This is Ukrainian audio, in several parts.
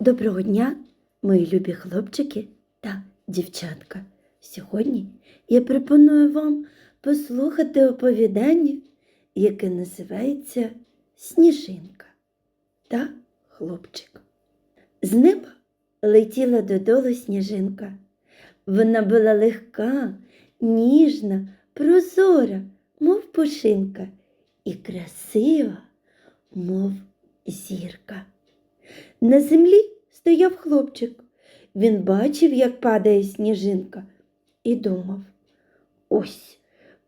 Доброго дня, мої любі хлопчики та дівчатка. Сьогодні я пропоную вам послухати оповідання, яке називається Сніжинка та хлопчик. З неба летіла додолу сніжинка. Вона була легка, ніжна, прозора, мов пушинка, і красива, мов зірка. На землі стояв хлопчик. Він бачив, як падає сніжинка, і думав ось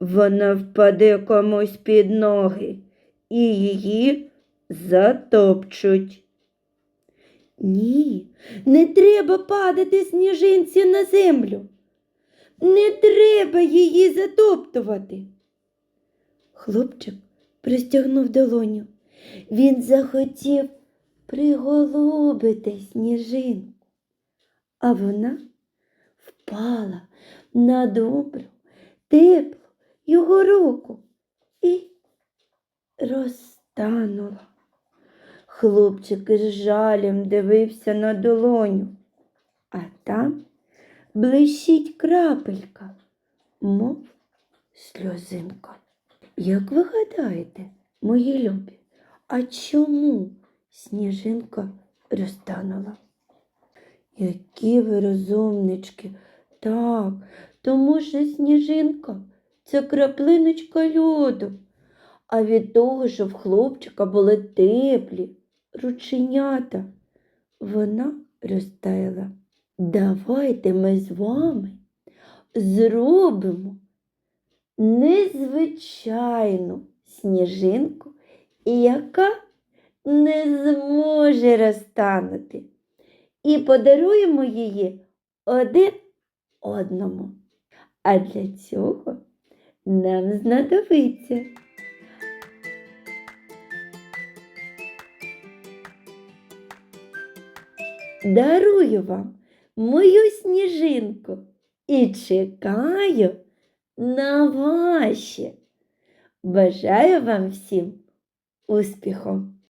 вона впаде комусь під ноги, і її затопчуть. Ні, не треба падати сніжинці на землю. Не треба її затоптувати. Хлопчик простягнув долоню. Він захотів приголубити сніжинку, а вона впала на добру, теплу його руку і розтанула. Хлопчик із жалем дивився на долоню, а там блищить крапелька, мов сльозинка. Як ви гадаєте, мої любі, а чому сніжинка розтанула? Які ви розумнички, так, тому що сніжинка це краплиночка льоду, а від того, що в хлопчика були теплі рученята, вона розтаяла. Давайте ми з вами зробимо незвичайну сніжинку, яка не зможе розтанути. І подаруємо її один одному. А для цього нам знадобиться дарую вам мою сніжинку і чекаю на ваші. Бажаю вам всім успіху!